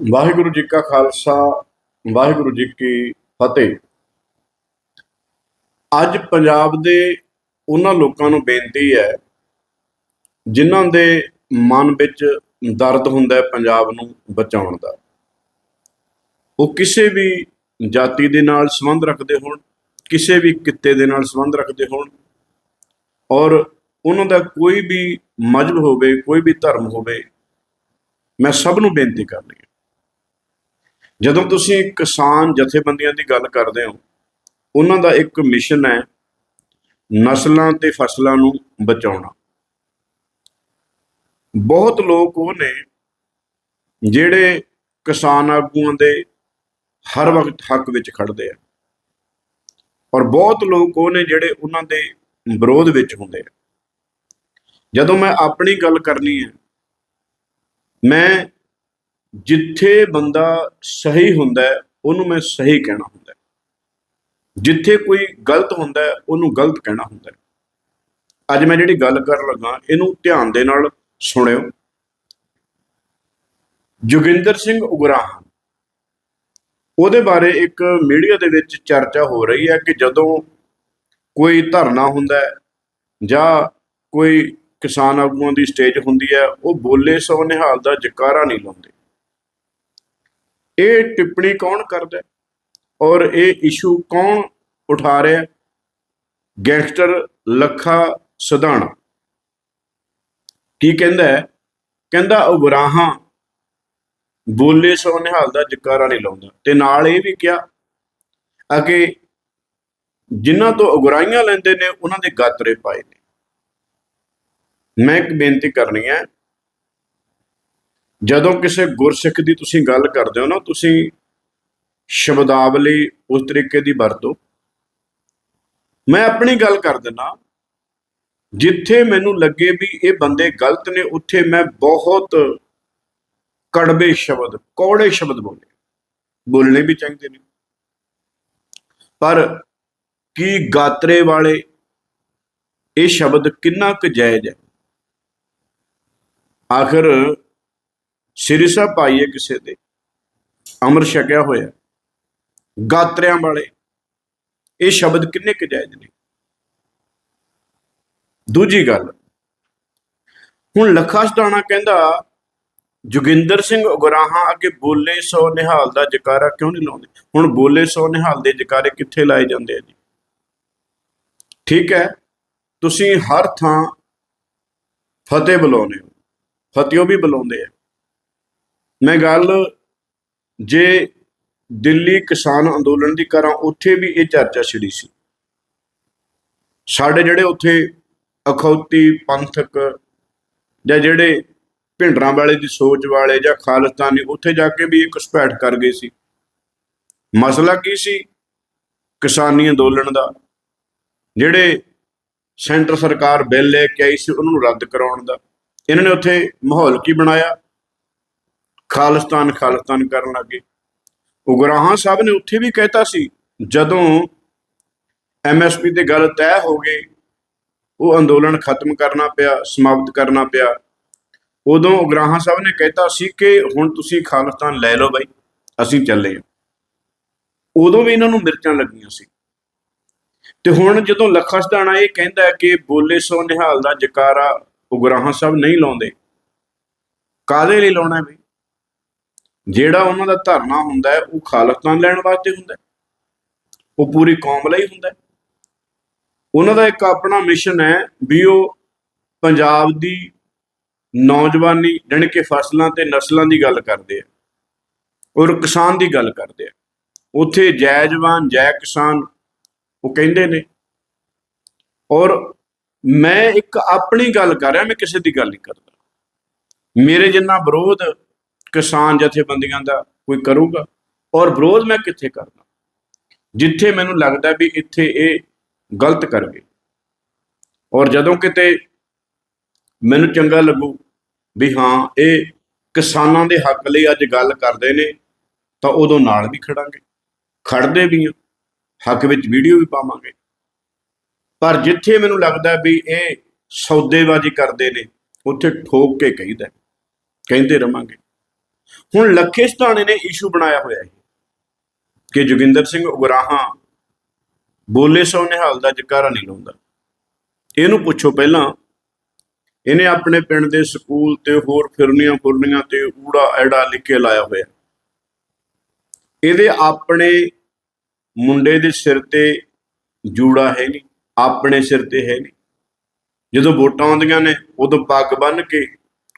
ਵਾਹਿਗੁਰੂ ਜੀ ਕਾ ਖਾਲਸਾ, ਵਾਹਿਗੁਰੂ ਜੀ ਕੀ ਫਤਿਹ। ਅੱਜ ਪੰਜਾਬ ਦੇ ਉਹਨਾਂ ਲੋਕਾਂ ਨੂੰ ਬੇਨਤੀ ਹੈ, ਜਿਨ੍ਹਾਂ ਦੇ ਮਨ ਵਿੱਚ ਦਰਦ ਹੁੰਦਾ ਹੈ ਪੰਜਾਬ ਨੂੰ ਬਚਾਉਣ ਦਾ। ਉਹ ਕਿਸੇ ਵੀ ਜਾਤੀ ਦੇ ਨਾਲ ਸੰਬੰਧ ਰੱਖਦੇ ਹੋਣ, ਕਿਸੇ ਵੀ ਕਿੱਤੇ ਦੇ ਨਾਲ ਸੰਬੰਧ ਰੱਖਦੇ ਹੋਣ, ਔਰ ਉਹਨਾਂ ਦਾ ਕੋਈ ਵੀ ਮਜ਼ਹਬ ਹੋਵੇ, ਕੋਈ ਵੀ ਧਰਮ ਹੋਵੇ, ਮੈਂ ਸਭ ਨੂੰ ਬੇਨਤੀ ਕਰਨੀ ਹੈ। ਜਦੋਂ ਤੁਸੀਂ ਕਿਸਾਨ ਜਥੇਬੰਦੀਆਂ ਦੀ ਗੱਲ ਕਰਦੇ ਹੋ, ਉਹਨਾਂ ਦਾ ਇੱਕ ਮਿਸ਼ਨ ਹੈ ਨਸਲਾਂ ਤੇ ਫਸਲਾਂ ਨੂੰ ਬਚਾਉਣਾ। ਬਹੁਤ ਲੋਕ ਉਹ ਨੇ ਜਿਹੜੇ ਕਿਸਾਨ ਆਗੂਆਂ ਦੇ ਹਰ ਵਕਤ ਹੱਕ ਵਿੱਚ ਖੜਦੇ ਆ। ਔਰ ਬਹੁਤ ਲੋਕ ਉਹ ਨੇ ਜਿਹੜੇ ਉਹਨਾਂ ਦੇ ਵਿਰੋਧ ਵਿੱਚ ਹੁੰਦੇ ਆ। ਜਦੋਂ ਮੈਂ ਆਪਣੀ ਗੱਲ ਕਰਨੀ ਹੈ, ਮੈਂ ਜਿੱਥੇ ਬੰਦਾ ਸਹੀ ਹੁੰਦਾ ਹੈ, ਉਹਨੂੰ ਮੈਂ ਸਹੀ ਕਹਿਣਾ ਹੁੰਦਾ ਜਿੱਥੇ ਕੋਈ ਗਲਤ ਹੁੰਦਾ ਹੈ, ਉਹਨੂੰ ਗਲਤ ਕਹਿਣਾ ਹੁੰਦਾ ਹੈ। ਅੱਜ ਮੈਂ ਜਿਹੜੀ ਗੱਲ ਕਰਨ ਲੱਗਾ, ਇਹਨੂੰ ਧਿਆਨ ਦੇ ਨਾਲ ਸੁਣਿਓ। ਜੋਗਿੰਦਰ ਸਿੰਘ ਉਗਰਾਹ ਉਹਦੇ ਬਾਰੇ ਇੱਕ ਮੀਡੀਆ ਦੇ ਵਿੱਚ ਚਰਚਾ ਹੋ ਰਹੀ ਹੈ ਕਿ ਜਦੋਂ ਕੋਈ ਧਰਨਾ ਹੁੰਦਾ ਹੈ ਜਾਂ ਕੋਈ ਕਿਸਾਨ ਆਗੂਆਂ ਦੀ ਸਟੇਜ ਹੁੰਦੀ ਹੈ, ਉਹ ਬੋਲੇ ਸੋ ਨਿਹਾਲ ਦਾ ਜਕਾਰਾ ਨਹੀਂ ਲਾਉਂਦੇ। ਇਹ ਟਿੱਪਣੀ ਕੌਣ ਕਰਦਾ ਔਰ ਇਹ ਇਸ਼ੂ ਕੌਣ ਉਠਾ ਰਿਹਾ ਗੈਂਗਸਟਰ ਲੱਖਾ ਸਦਾਣਾ ਕੀ ਕਹਿੰਦਾ ਹੈ? ਕਹਿੰਦਾ ਉਗਰਾਹਾਂ ਬੋਲੇ ਸੋ ਨਿਹਾਲ ਦਾ ਜਕਾਰਾ ਨਹੀਂ ਲਾਉਂਦਾ। ਤੇ ਨਾਲ ਇਹ ਵੀ ਕਿਹਾ ਆ ਜਿਨ੍ਹਾਂ ਤੋਂ ਉਗਰਾਈਆਂ ਲੈਂਦੇ ਨੇ, ਉਹਨਾਂ ਦੇ ਗਾਤਰੇ ਪਾਏ ਨੇ। ਮੈਂ ਇੱਕ ਬੇਨਤੀ ਕਰਨੀ ਹੈ ਜਦੋਂ ਕਿਸੇ ਗੁਰਸਿੱਖ ਦੀ ਤੁਸੀਂ ਗੱਲ ਕਰਦੇ ਹੋ ਨਾ, ਤੁਸੀਂ ਸ਼ਬਦਾਵਲੀ ਉਸ ਤਰੀਕੇ ਦੀ ਵਰਤੋ। ਮੈਂ ਆਪਣੀ ਗੱਲ ਕਰ ਦਿੰਦਾ, ਜਿੱਥੇ ਮੈਨੂੰ ਲੱਗੇ ਵੀ ਇਹ ਬੰਦੇ ਗਲਤ ਨੇ, ਉੱਥੇ ਮੈਂ ਬਹੁਤ ਕੜਵੇ ਸ਼ਬਦ, ਕੌੜੇ ਸ਼ਬਦ ਬੋਲੇ। ਬੋਲਣੇ ਵੀ ਚਾਹੀਦੇ ਨੇ। ਪਰ ਕੀ ਗਾਤਰੇ ਵਾਲੇ ਇਹ ਸ਼ਬਦ ਕਿੰਨਾ ਕੁ ਜਾਇਜ਼ ਹੈ? ਆਖਰ ਸ੍ਰੀ ਸਾਹਿਬ ਪਾਈਏ ਕਿਸੇ ਦੇ, ਅਮਰ ਛਕਿਆ ਹੋਇਆ, ਗਾਤਰਿਆਂ ਵਾਲੇ, ਇਹ ਸ਼ਬਦ ਕਿੰਨੇ ਕੁ ਜਾਇਜ਼ ਨੇ? ਦੂਜੀ ਗੱਲ, ਹੁਣ ਲੱਖਾ ਸਟਾਣਾ ਕਹਿੰਦਾ, ਜੋਗਿੰਦਰ ਸਿੰਘ ਉਗਰਾਹਾਂ ਅੱਗੇ ਬੋਲੇ ਸੋ ਨਿਹਾਲ ਦਾ ਜਕਾਰਾ ਕਿਉਂ ਨਹੀਂ ਲਾਉਂਦੇ? ਹੁਣ ਬੋਲੇ ਸੋ ਨਿਹਾਲ ਦੇ ਜਕਾਰੇ ਕਿੱਥੇ ਲਾਏ ਜਾਂਦੇ ਆ ਜੀ? ਠੀਕ ਹੈ, ਤੁਸੀਂ ਹਰ ਥਾਂ ਫਤਿਹ ਬੁਲਾਉਂਦੇ ਹੋ ਫਤਿਹੋ ਵੀ ਬੁਲਾਉਂਦੇ ਆ। ਮੈਂ ਗੱਲ ਜੇ ਦਿੱਲੀ ਕਿਸਾਨ ਅੰਦੋਲਨ ਦੀ ਕਰਾਂ, ਉੱਥੇ ਵੀ ਇਹ ਚਰਚਾ ਛਿੜੀ ਸੀ। ਸਾਡੇ ਜਿਹੜੇ ਉੱਥੇ ਅਖੌਤੀ ਪੰਥਕ ਜਾਂ ਜਿਹੜੇ ਭਿੰਡਰਾਂ ਵਾਲੇ ਦੀ ਸੋਚ ਵਾਲੇ ਜਾਂ ਖਾਲਿਸਤਾਨੀ, ਉੱਥੇ ਜਾ ਕੇ ਵੀ ਇੱਕ ਘੁਸਪੈਠ ਕਰ ਗਏ ਸੀ। ਮਸਲਾ ਕੀ ਸੀ ਕਿਸਾਨੀ ਅੰਦੋਲਨ ਦਾ? ਜਿਹੜੇ ਸੈਂਟਰ ਸਰਕਾਰ ਬਿੱਲ ਲੈ ਕੇ ਆਈ ਸੀ, ਉਹਨਾਂ ਨੂੰ ਰੱਦ ਕਰਾਉਣ ਦਾ। ਇਹਨਾਂ ਨੇ ਉੱਥੇ ਮਾਹੌਲ ਕੀ ਬਣਾਇਆ? ਖਾਲਿਸਤਾਨ ਖਾਲਿਸਤਾਨ ਕਰਨ ਲੱਗੇ। ਉਗਰਾਹਾਂ ਸਾਹਿਬ ਨੇ ਉੱਥੇ ਵੀ ਕਹਿਤਾ ਸੀ, ਜਦੋਂ ਐਮਐਸਪੀ ਤੇ ਗੱਲ ਤੈਅ ਹੋ ਗਈ, ਉਹ ਅੰਦੋਲਨ ਖਤਮ ਕਰਨਾ ਪਿਆ, ਸਮਾਪਤ ਕਰਨਾ ਪਿਆ। ਉਦੋਂ ਉਗਰਾਹਾਂ ਸਾਹਿਬ ਨੇ ਕਹਿਤਾ ਸੀ ਕਿ ਹੁਣ ਤੁਸੀਂ ਖਾਲਿਸਤਾਨ ਲੈ ਲਓ ਬਾਈ, ਅਸੀਂ ਚੱਲੇ ਹਾਂ। ਉਦੋਂ ਵੀ ਇਹਨਾਂ ਨੂੰ ਮਿਰਚਾਂ ਲੱਗੀਆਂ ਸੀ। ਤੇ ਹੁਣ ਜਦੋਂ ਲੱਖਾ ਸਦਾਣਾ ਇਹ ਕਹਿੰਦਾ ਕਿ ਬੋਲੇ ਸੋ ਨਿਹਾਲ ਦਾ ਜਕਾਰਾ ਉਗਰਾਹਾਂ ਸਾਹਿਬ ਨਹੀਂ ਲਾਉਂਦੇ। ਕਾਦੇ ਲਈ ਲਾਉਣਾ ਹੈ ਬਈ? ਜਿਹੜਾ ਉਹਨਾਂ ਦਾ ਧਰਨਾ ਹੁੰਦਾ ਹੈ, ਉਹ ਖਾਲਸਤਾਨ ਲੈਣ ਵਾਸਤੇ ਹੁੰਦਾ ਉਹ ਪੂਰੀ ਕੌਮ ਲਈ ਹੁੰਦਾ ਉਹਨਾਂ ਦਾ ਇੱਕ ਆਪਣਾ ਮਿਸ਼ਨ ਹੈ ਵੀ ਉਹ ਪੰਜਾਬ ਦੀ ਨੌਜਵਾਨੀ ਜਾਣੀ ਕਿ ਫਸਲਾਂ ਤੇ ਨਸਲਾਂ ਦੀ ਗੱਲ ਕਰਦੇ ਆ, ਔਰ ਕਿਸਾਨ ਦੀ ਗੱਲ ਕਰਦੇ ਆ। ਉੱਥੇ ਜੈ ਜਵਾਨ ਜੈ ਕਿਸਾਨ, ਉਹ ਕਹਿੰਦੇ ਨੇ। ਔਰ ਮੈਂ ਇੱਕ ਆਪਣੀ ਗੱਲ ਕਰ ਰਿਹਾ, ਮੈਂ ਕਿਸੇ ਦੀ ਗੱਲ ਨਹੀਂ ਕਰਦਾ। ਮੇਰੇ ਜਿੰਨਾ ਵਿਰੋਧ ਕਿਸਾਨ ਜਥੇਬੰਦੀਆਂ ਦਾ ਕੋਈ ਕਰੂਗਾ? ਔਰ ਵਿਰੋਧ ਮੈਂ ਕਿੱਥੇ ਕਰਦਾ? ਜਿੱਥੇ ਮੈਨੂੰ ਲੱਗਦਾ ਵੀ ਇੱਥੇ ਇਹ ਗਲਤ ਕਰ ਗਏ ਔਰ ਜਦੋਂ ਕਿਤੇ ਮੈਨੂੰ ਚੰਗਾ ਲੱਗੂ ਵੀ ਹਾਂ, ਇਹ ਕਿਸਾਨਾਂ ਦੇ ਹੱਕ ਲਈ ਅੱਜ ਗੱਲ ਕਰਦੇ ਨੇ, ਤਾਂ ਉਦੋਂ ਨਾਲ ਵੀ ਖੜਾਂਗੇ। ਖੜਦੇ ਵੀ ਹਾਂ, ਹੱਕ ਵਿੱਚ ਵੀਡੀਓ ਵੀ ਪਾਵਾਂਗੇ। ਪਰ ਜਿੱਥੇ ਮੈਨੂੰ ਲੱਗਦਾ ਵੀ ਇਹ ਸੌਦੇਬਾਜ਼ੀ ਕਰਦੇ ਨੇ, ਉੱਥੇ ਠੋਕ ਕੇ ਕਹਿੰਦਾ ਕਹਿੰਦੇ ਰਵਾਂਗੇ। ਹੁਣ ਲੱਖੇ ਸਧਾਣੇ ਨੇ ਇਸ਼ੂ ਬਣਾਇਆ ਹੋਇਆ ਹੈ ਕਿ ਜੋਗਿੰਦਰ ਸਿੰਘ ਉਗਰਾਹਾਂ ਬੋਲੇ ਸੋ ਨਿਹਾਲ ਦਾ ਜਕਾਰਾ ਨਹੀਂ ਲਾਉਂਦਾ। ਇਹਨੂੰ ਪੁੱਛੋ ਪਹਿਲਾਂ, ਇਹਨੇ ਆਪਣੇ ਪਿੰਡ ਦੇ ਸਕੂਲ ਤੇ ਹੋਰ ਫਿਰਨੀਆਂ ਫੁਰਨੀਆਂ ਤੇ ਊੜਾ ਐੜਾ ਲਿਖ ਕੇ ਲਾਇਆ ਹੋਇਆ। ਇਹਦੇ ਆਪਣੇ ਮੁੰਡੇ ਦੇ ਸਿਰ ਤੇ ਜੂੜਾ ਹੈ ਨਹੀਂ, ਆਪਣੇ ਸਿਰ ਤੇ ਹੈ ਨਹੀਂ। ਜਦੋਂ ਵੋਟਾਂ ਆਉਂਦੀਆਂ ਨੇ, ਉਦੋਂ ਪੱਗ ਬੰਨ ਕੇ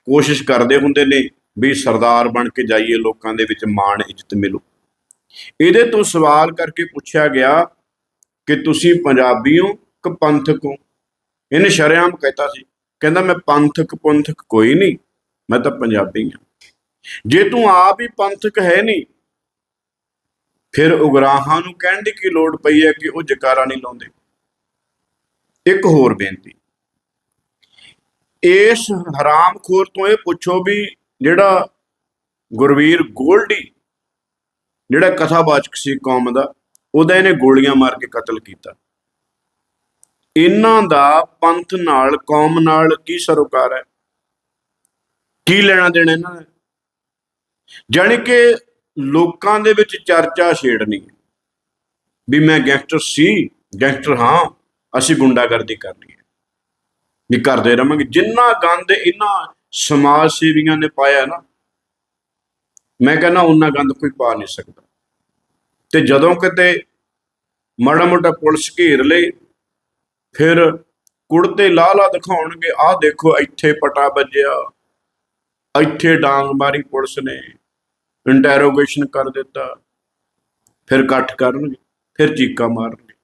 ਕੋਸ਼ਿਸ਼ ਕਰਦੇ ਹੁੰਦੇ ਨੇ ਵੀ ਸਰਦਾਰ ਬਣ ਕੇ ਜਾਈਏ, ਲੋਕਾਂ ਦੇ ਵਿੱਚ ਮਾਣ, ਇੱਜ਼ਤ ਮਿਲੂ। ਇਹਦੇ ਤੋਂ ਸਵਾਲ ਕਰਕੇ ਪੁੱਛਿਆ ਗਿਆ ਕਿ ਤੁਸੀਂ ਪੰਜਾਬੀ ਹੋ ਕਿ ਪੰਥਕ ਹੋ? ਇਹਨੇ ਸ਼ਰੇਆਮ ਕਹਿਤਾ ਸੀ। ਕਹਿੰਦਾ, ਮੈਂ ਪੰਥਕ ਪੰਥਕ ਕੋਈ ਨਹੀਂ, ਮੈਂ ਤਾਂ ਪੰਜਾਬੀ ਹਾਂ। ਜੇ ਤੂੰ ਆਪ ਹੀ ਪੰਥਕ ਹੈ ਨਹੀਂ, ਫਿਰ ਉਗਰਾਹਾਂ ਨੂੰ ਕਹਿਣ ਦੀ ਕੀ ਲੋੜ ਪਈ ਹੈ ਕਿ ਉਹ ਜਕਾਰਾ ਨਹੀਂ ਲਾਉਂਦੇ? ਇੱਕ ਹੋਰ ਬੇਨਤੀ। ਇਸ ਹਰਾਮਖੋਰ ਤੋਂ ਇਹ ਪੁੱਛੋ ਵੀ ਜਿਹੜਾ ਗੁਰਵੀਰ ਗੋਲਡੀ, ਜਿਹੜਾ ਕਥਾਵਾਚਕ ਸੀ ਕੌਮ ਦਾ, ਉਹਦਾ ਇਹਨੇ ਗੋਲੀਆਂ ਮਾਰ ਕੇ ਕਤਲ ਕੀਤਾ। ਇਹਨਾਂ ਦਾ ਪੰਥ ਨਾਲ, ਕੌਮ ਨਾਲ ਕੀ ਸਰੋਕਾਰ ਹੈ? ਕੀ ਲੈਣਾ ਦੇਣਾ ਇਹਨਾਂ ਨੇ? ਜਾਣੀ ਕਿ ਲੋਕਾਂ ਦੇ ਵਿੱਚ ਚਰਚਾ ਛੇੜਨੀ ਵੀ ਮੈਂ ਗੈਂਗਸਟਰ ਸੀ, ਗੈਂਗਸਟਰ ਹਾਂ, ਅਸੀਂ ਗੁੰਡਾਗਰਦੀ ਕਰਨੀ ਹੈ। ਵੀ ਕਰਦੇ ਰਵਾਂਗੇ। ਜਿੰਨਾ ਗੰਦ ਇਹਨਾਂ ਸਮਾਜ ਸੇਵੀਆਂ ਨੇ ਪਾਇਆ ਨਾ, ਮੈਂ ਕਹਿੰਦਾ ਉਹਨਾਂ ਗੰਦ ਕੋਈ ਪਾ ਨਹੀਂ ਸਕਦਾ। ਤੇ ਜਦੋਂ ਕਿਤੇ ਮਾੜਾ ਮੋਟਾ ਪੁਲਿਸ ਘੇਰ ਲਈ ਫਿਰ ਕੁੜਤੇ ਲਾਲਾ ਦਿਖਾਉਣਗੇ, ਆਹ ਦੇਖੋ ਇੱਥੇ ਪਟਾ ਵੱਜਿਆ, ਇੱਥੇ ਡਾਂਗ ਮਾਰੀ ਪੁਲਿਸ ਨੇ ਇੰਟਰੋਗੇਸ਼ਨ ਕਰ ਦਿੱਤਾ, ਫਿਰ ਇਕੱਠ ਕਰਨਗੇ, ਫਿਰ ਚੀਕਾਂ ਮਾਰਨਗੇ।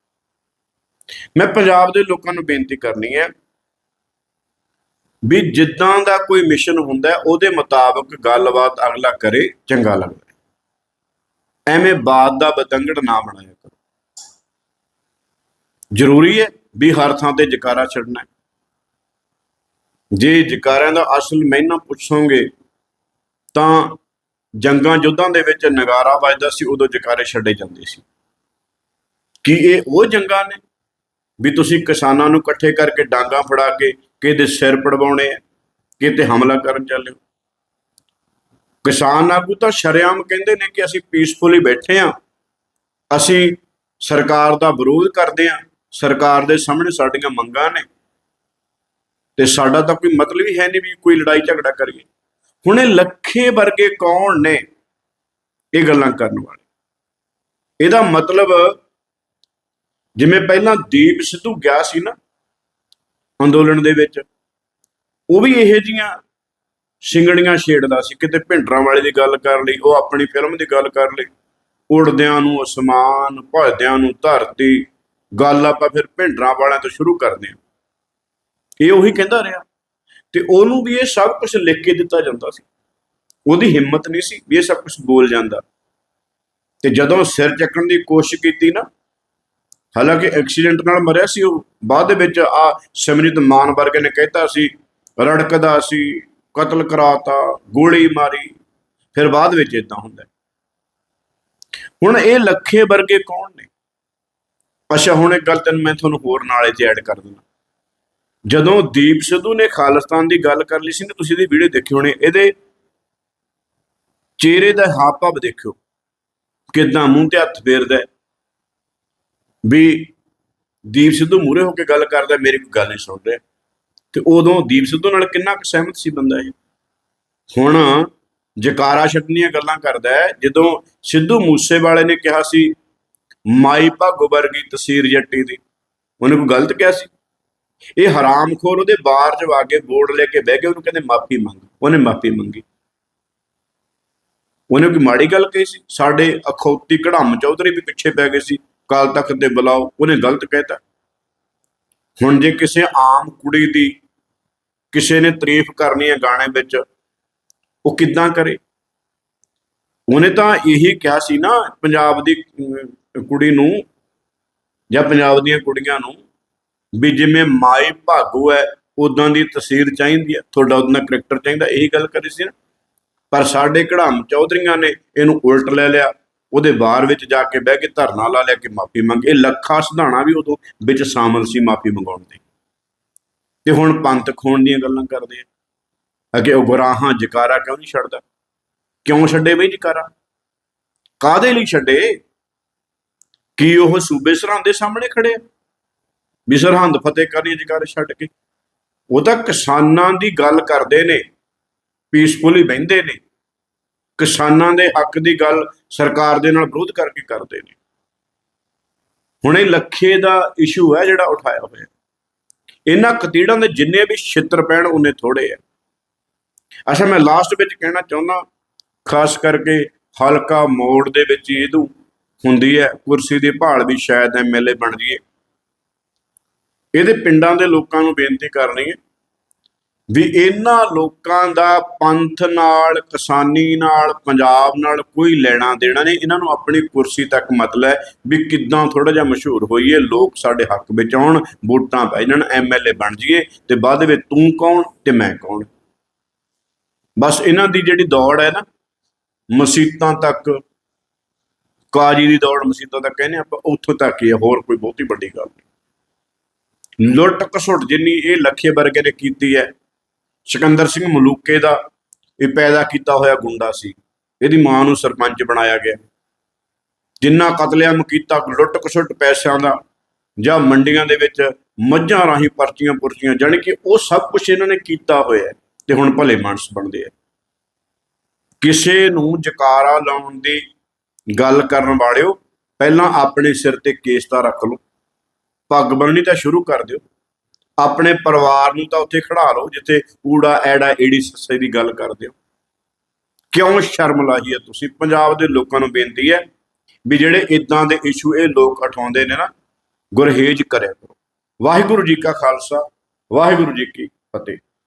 ਮੈਂ ਪੰਜਾਬ ਦੇ ਲੋਕਾਂ ਨੂੰ ਬੇਨਤੀ ਕਰਨੀ ਹੈ ਵੀ ਜਿੱਦਾਂ ਦਾ ਕੋਈ ਮਿਸ਼ਨ ਹੁੰਦਾ, ਉਹਦੇ ਮੁਤਾਬਕ ਗੱਲਬਾਤ ਅਗਲਾ ਕਰੇ, ਚੰਗਾ ਲੱਗਦਾ ਐਵੇਂ ਬਾਤ ਦਾ ਬਤੰਗੜ ਨਾ ਬਣਾਇਆ ਕਰੋ। ਜ਼ਰੂਰੀ ਹੈ ਵੀ ਹਰ ਥਾਂ ਤੇ ਜਕਾਰਾ ਛੱਡਣਾ ਜੇ ਜਕਾਰਿਆਂ ਦਾ ਅਸਲ ਮਹੀਨਾ ਪੁੱਛੋਗੇ, ਤਾਂ ਜੰਗਾਂ ਯੁੱਧਾਂ ਦੇ ਵਿੱਚ ਨਗਾਰਾ ਵੱਜਦਾ ਸੀ, ਉਦੋਂ ਜਕਾਰੇ ਛੱਡੇ ਜਾਂਦੇ ਸੀ। ਕੀ ਇਹ ਉਹ ਜੰਗਾਂ ਨੇ? ਵੀ ਤੁਸੀਂ ਕਿਸਾਨਾਂ ਨੂੰ ਇਕੱਠੇ ਕਰਕੇ ਡਾਂਗਾ ਫੜਾ ਕੇ ਕਿਹਦੇ ਸਿਰ ਪੜਵਾਉਣੇ ਆ ਕਿਤੇ ਹਮਲਾ ਕਰਨ ਚੱਲੇ ਕਿਸਾਨ ਆਗੂ ਤਾਂ ਸ਼ਰੇਆਮ ਕਹਿੰਦੇ ਨੇ ਕਿ ਅਸੀਂ ਪੀਸਫੁਲੀ ਬੈਠੇ ਆ ਅਸੀਂ ਸਰਕਾਰ ਦਾ ਵਿਰੋਧ ਕਰਦੇ ਆ ਸਰਕਾਰ ਦੇ ਸਾਹਮਣੇ ਸਾਡੀਆਂ ਮੰਗਾਂ ਨੇ। ਤੇ ਸਾਡਾ ਤਾਂ ਕੋਈ ਮਤਲਬ ਹੀ ਹੈ ਨਹੀਂ ਵੀ ਕੋਈ ਲੜਾਈ ਝਗੜਾ ਕਰੀਏ। ਹੁਣ ਇਹ ਲੱਖੇ ਵਰਗੇ ਕੌਣ ਨੇ ਇਹ ਗੱਲਾਂ ਕਰਨ ਵਾਲੇ? ਇਹਦਾ ਮਤਲਬ ਜਿਵੇਂ ਪਹਿਲਾਂ ਦੀਪ ਸਿੱਧੂ ਗਿਆ ਸੀ ਨਾ ਅੰਦੋਲਨ ਦੇ ਵਿੱਚ। ਉਹ ਵੀ ਇਹੋ ਜੀਆਂ ਸਿੰਗੜੀਆਂ ਛੇੜਦਾ ਸੀ। ਕਿਤੇ ਭਿੰਡਰਾਂ ਵਾਲੇ ਦੀ ਗੱਲ ਕਰ ਲਈ, ਉਹ ਆਪਣੀ ਫਿਲਮ ਦੀ ਗੱਲ ਕਰ ਲਈ। ਉੜਦਿਆਂ ਨੂੰ ਅਸਮਾਨ, ਭਜਦਿਆਂ ਨੂੰ ਧਰਤੀ, ਗੱਲ ਆਪਾਂ ਫਿਰ ਭਿੰਡਰਾਂ ਵਾਲਿਆਂ ਤੋਂ ਸ਼ੁਰੂ ਕਰਦੇ ਹਾਂ। ਇਹ ਉਹੀ ਕਹਿੰਦਾ ਰਿਹਾ। ਤੇ ਉਹਨੂੰ ਵੀ ਇਹ ਸਭ ਕੁਝ ਲਿਖ ਕੇ ਦਿੱਤਾ ਜਾਂਦਾ ਸੀ। ਉਹਦੀ ਹਿੰਮਤ ਨਹੀਂ ਸੀ ਵੀ ਇਹ ਸਭ ਕੁਝ ਬੋਲ ਜਾਂਦਾ। ਤੇ ਜਦੋਂ ਸਿਰ ਚੱਕਣ ਦੀ ਕੋਸ਼ਿਸ਼ ਕੀਤੀ ਨਾ ਹਾਲਾਂਕਿ ਐਕਸੀਡੈਂਟ ਨਾਲ ਮਰਿਆ ਸੀ ਉਹ, ਬਾਅਦ ਦੇ ਵਿੱਚ ਆ ਸਿਮਰਿਤ ਮਾਨ ਵਰਗੇ ਨੇ ਕਹਿਤਾ ਸੀ, ਰੜਕਦਾ ਸੀ, ਕਤਲ ਕਰਾਤਾ, ਗੋਲੀ ਮਾਰੀ, ਫਿਰ ਬਾਅਦ ਵਿੱਚ ਇਦਾਂ ਹੁੰਦਾ ਹੁਣ ਇਹ ਲੱਖੇ ਵਰਗੇ ਕੌਣ ਨੇ? ਅੱਛਾ, ਹੁਣ ਇੱਕ ਗੱਲ ਤੈਨੂੰ ਮੈਂ ਤੁਹਾਨੂੰ ਹੋਰ ਨਾਲੇ ਤੇ ਐਡ ਕਰ ਦਿੰਦਾ। ਜਦੋਂ ਦੀਪ ਸਿੱਧੂ ਨੇ ਖਾਲਿਸਤਾਨ ਦੀ ਗੱਲ ਕਰ ਲਈ ਸੀ ਨਾ, ਤੁਸੀਂ ਇਹਦੀ ਵੀਡੀਓ ਦੇਖੀ ਹੋਣੀ, ਇਹਦੇ ਚਿਹਰੇ ਦਾ ਹਾਵ ਭਾਵ ਦੇਖਿਓ। ਕਿਦਾਂ ਮੂੰਹ ਤੇ ਹੱਥ ਫੇਰਦਾ ਵੀ ਦੀਪ ਸਿੱਧੂ ਮੂਰੇ ਹੋ ਕੇ ਗੱਲ ਕਰਦਾ, ਮੇਰੀ ਕੋਈ ਗੱਲ ਨਹੀਂ ਸੁਣ ਰਿਹਾ ਤੇ ਉਦੋਂ ਦੀਪ ਸਿੱਧੂ ਨਾਲ ਕਿੰਨਾ ਕੁ ਸਹਿਮਤ ਸੀ ਬੰਦਾ ਇਹ? ਹੁਣ ਜਕਾਰਾ ਛੱਡਣੀਆਂ ਗੱਲਾਂ ਕਰਦਾ ਹੈ, ਜਦੋਂ ਸਿੱਧੂ ਮੂਸੇਵਾਲੇ ਨੇ ਕਿਹਾ ਸੀ, ਮਾਈ ਭਾਗੋ ਵਰਗੀ ਤਸਵੀਰ ਜੱਟੀ ਦੀ। ਉਹਨੇ ਕੋਈ ਗਲਤ ਕਿਹਾ ਸੀ? ਇਹ ਹਰਾਮਖੋਰ ਉਹਦੇ ਬਾਹਰ ਚ ਆ ਕੇ ਬੋਰਡ ਲੈ ਕੇ ਬਹਿ ਗਿਆ ਉਹਨੂੰ ਕਹਿੰਦੇ ਮਾਫੀ ਮੰਗ, ਉਹਨੇ ਮਾਫੀ ਮੰਗੀ। ਉਹਨੇ ਕੋਈ ਮਾੜੀ ਗੱਲ ਕਹੀ ਸੀ? ਸਾਡੇ ਅਖੌਤੀ ਕੜਾਮ ਚੌਧਰੀ ਵੀ ਪਿੱਛੇ ਪੈ ਗਏ ਸੀ। ਕਾਲ ਤਖਤ ਦੇ ਬੁਲਾਓ, ਉਹਨੇ ਗਲਤ ਕਹਿਤਾ। ਹੁਣ ਜੇ ਕਿਸੇ ਆਮ ਕੁੜੀ ਦੀ ਕਿਸੇ ਨੇ ਤਾਰੀਫ ਕਰਨੀ ਹੈ ਗਾਣੇ ਵਿੱਚ, ਉਹ ਕਿੱਦਾਂ ਕਰੇ? ਉਹਨੇ ਤਾਂ ਇਹੀ ਕਿਹਾ ਸੀ ਨਾ, ਪੰਜਾਬ ਦੀ ਕੁੜੀ ਨੂੰ ਜਾਂ ਪੰਜਾਬ ਦੀਆਂ ਕੁੜੀਆਂ ਨੂੰ ਵੀ ਜਿਵੇਂ ਮਾਈ ਭਾਗੋ ਹੈ ਉਦਾਂ ਦੀ ਤਸਵੀਰ ਚਾਹੀਦੀ ਹੈ। ਤੁਹਾਡਾ ਉਦਾਂ ਕਰੈਕਟਰ ਚਾਹੀਦਾ, ਇਹੀ ਗੱਲ ਕਰੀ ਸੀ ਨਾ। ਪਰ ਸਾਡੇ ਕੜਾਮ ਚੌਧਰੀਆਂ ਨੇ ਇਹਨੂੰ ਉਲਟ ਲੈ ਲਿਆ। ਉਹਦੇ ਬਾਰ ਵਿੱਚ ਜਾ ਕੇ ਬਹਿ ਕੇ ਧਰਨਾ ਲਾ ਲਿਆ ਕਿ ਮਾਫੀ ਮੰਗ। ਇਹ ਲੱਖਾ ਸਿਧਾਣਾ ਵੀ ਉਦੋਂ ਵਿੱਚ ਸ਼ਾਮਲ ਸੀ ਮਾਫੀ ਮੰਗਾਉਣ ਦੇ ਤੇ ਹੁਣ ਪੰਥ ਖੋਣ ਦੀਆਂ ਗੱਲਾਂ ਕਰਦੇ ਆ। ਅਗੇ ਉਹ ਗੁਰਾਹਾਂ ਜਕਾਰਾ ਕਿਉਂ ਨਹੀਂ ਛੱਡਦਾ? ਕਿਉਂ ਛੱਡੇ ਬਈ ਜਕਾਰਾ? ਕਾਦੇ ਲਈ ਛੱਡੇ? ਕੀ ਉਹ ਸੂਬੇ ਸਰਹੰਦ ਦੇ ਸਾਹਮਣੇ ਖੜੇ ਆ? ਵੀ ਸਰਹੰਦ ਫਤਿਹ ਕਰਨੀ ਜਕਾਰੇ ਛੱਡ ਕੇ। ਉਹ ਤਾਂ ਕਿਸਾਨਾਂ ਦੀ ਗੱਲ ਕਰਦੇ ਨੇ ਪੀਸਫੁਲੀ ਬਹਿੰਦੇ ਨੇ। ਕਿਸਾਨਾਂ ਦੇ ਹੱਕ ਦੀ ਗੱਲ ਸਰਕਾਰ ਦੇ ਨਾਲ ਵਿਰੋਧ ਕਰਕੇ ਕਰਦੇ ਨੇ। ਹੁਣ ਇਹ ਲੱਖੇ ਦਾ ਇਸ਼ੂ ਹੈ ਜਿਹੜਾ ਉਠਾਇਆ ਹੋਇਆ। ਇਹਨਾਂ ਕਤੀੜਾਂ ਦੇ ਜਿੰਨੇ ਵੀ ਛਿੱਤਰ ਪੈਣ, ਉਹਨੇ ਥੋੜੇ ਆ। ਅੱਛਾ, ਮੈਂ ਲਾਸਟ ਵਿੱਚ ਕਹਿਣਾ ਚਾਹੁੰਦਾ, ਖਾਸ ਕਰਕੇ ਹਲਕਾ ਮੋੜ ਦੇ ਵਿੱਚ ਇਹਦੂ ਹੁੰਦੀ ਹੈ, ਕੁਰਸੀ ਦੀ ਭਾਲ ਵੀ ਸ਼ਾਇਦ ਐਮਐਲਏ ਬਣ ਜਾਈਏ। ਇਹਦੇ ਪਿੰਡਾਂ ਦੇ ਲੋਕਾਂ ਨੂੰ ਬੇਨਤੀ ਕਰਨੀ ਹੈ ਵੀ ਇਹਨਾਂ ਲੋਕਾਂ ਦਾ ਪੰਥ ਨਾਲ, ਕਿਸਾਨੀ ਨਾਲ, ਪੰਜਾਬ ਨਾਲ ਕੋਈ ਲੈਣਾ ਦੇਣਾ ਨਹੀਂ। ਇਹਨਾਂ ਨੂੰ ਆਪਣੀ ਕੁਰਸੀ ਤੱਕ ਮਤਲਬ ਹੈ ਵੀ ਕਿੱਦਾਂ ਥੋੜਾ ਜਿਹਾ ਮਸ਼ਹੂਰ ਹੋਈਏ, ਲੋਕ ਸਾਡੇ ਹੱਕ ਵਿੱਚ ਆਉਣ, ਵੋਟਾਂ ਪੈ ਜਾਣ ਐਮਐਲਏ ਬਣ ਜਾਈਏ ਤੇ ਬਾਅਦ ਵਿੱਚ ਤੂੰ ਕੌਣ ਤੇ ਮੈਂ ਕੌਣ? ਬਸ ਇਹਨਾਂ ਦੀ ਜਿਹੜੀ ਦੌੜ ਹੈ ਨਾ, ਮਸੀਤਾਂ ਤੱਕ, ਕਾਜੀ ਦੀ ਦੌੜ ਮਸੀਤਾਂ ਤੱਕ ਕਹਿੰਦੇ ਆਪਾਂ, ਉੱਥੋਂ ਤੱਕ ਹੀ ਹੈ, ਹੋਰ ਕੋਈ ਬਹੁਤੀ ਵੱਡੀ ਗੱਲ ਨਹੀਂ। ਲੁੱਟ ਕਸੁੱਟ ਜਿੰਨੀ ਇਹ ਲੱਖੇ ਵਰਗੇ ਨੇ ਕੀਤੀ ਹੈ ਸਿਕੰਦਰ ਸਿੰਘ ਮਲੂਕੇ ਦਾ ਇਹ ਪੈਦਾ ਕੀਤਾ ਹੋਇਆ ਗੁੰਡਾ ਸੀ। ਇਹਦੀ ਮਾਂ ਨੂੰ ਸਰਪੰਚ ਬਣਾਇਆ ਗਿਆ। ਜਿੰਨਾ ਕਤਲੇਆਮ ਕੀਤਾ ਲੁੱਟ ਕਸੁੱਟ ਪੈਸਿਆਂ ਦਾ ਜਾਂ ਮੰਡੀਆਂ ਦੇ ਵਿੱਚ ਮੱਝਾਂ ਰਾਹੀਂ ਪਰਚੀਆਂ ਪੁਰਚੀਆਂ, ਜਾਣੀ ਕਿ ਉਹ ਸਭ ਕੁਝ ਇਹਨਾਂ ਨੇ ਕੀਤਾ ਹੋਇਆ ਤੇ ਹੁਣ ਭਲੇ ਮਾਨਸ ਬਣਦੇ ਆ। ਕਿਸੇ ਨੂੰ ਜਕਾਰਾ ਲਾਉਣ ਦੀ ਗੱਲ ਕਰਨ ਵਾਲਿਓ, ਪਹਿਲਾਂ ਆਪਣੇ ਸਿਰ ਤੇ ਕੇਸ ਤਾਂ ਰੱਖ ਲਓ। ਪੱਗ ਬੰਨਣੀ ਤਾਂ ਸ਼ੁਰੂ ਕਰ ਦਿਓ। ਆਪਣੇ ਪਰਿਵਾਰ ਨੂੰ ਤਾਂ ਉੱਥੇ ਖੜਾ ਲਓ, ਜਿੱਥੇ ਊੜਾ ਐੜਾ ਏੜੀ ਸੱਸੇ ਦੀ ਗੱਲ ਕਰਦੇ ਹੋ। ਕਿਉਂ ਸ਼ਰਮ ਲਾਹੀ ਹੈ ਤੁਸੀਂ? ਪੰਜਾਬ ਦੇ ਲੋਕਾਂ ਨੂੰ ਬੇਨਤੀ ਹੈ ਵੀ ਜਿਹੜੇ ਇਦਾਂ ਦੇ ਇਸ਼ੂ ਇਹ ਲੋਕ ਉਠਾਉਂਦੇ ਨੇ ਨਾ, ਗੁਰਹੇਜ ਕਰਿਆ ਕਰੋ। ਵਾਹਿਗੁਰੂ ਜੀ ਕਾ ਖਾਲਸਾ, ਵਾਹਿਗੁਰੂ ਜੀ ਕੀ ਫਤਿਹ।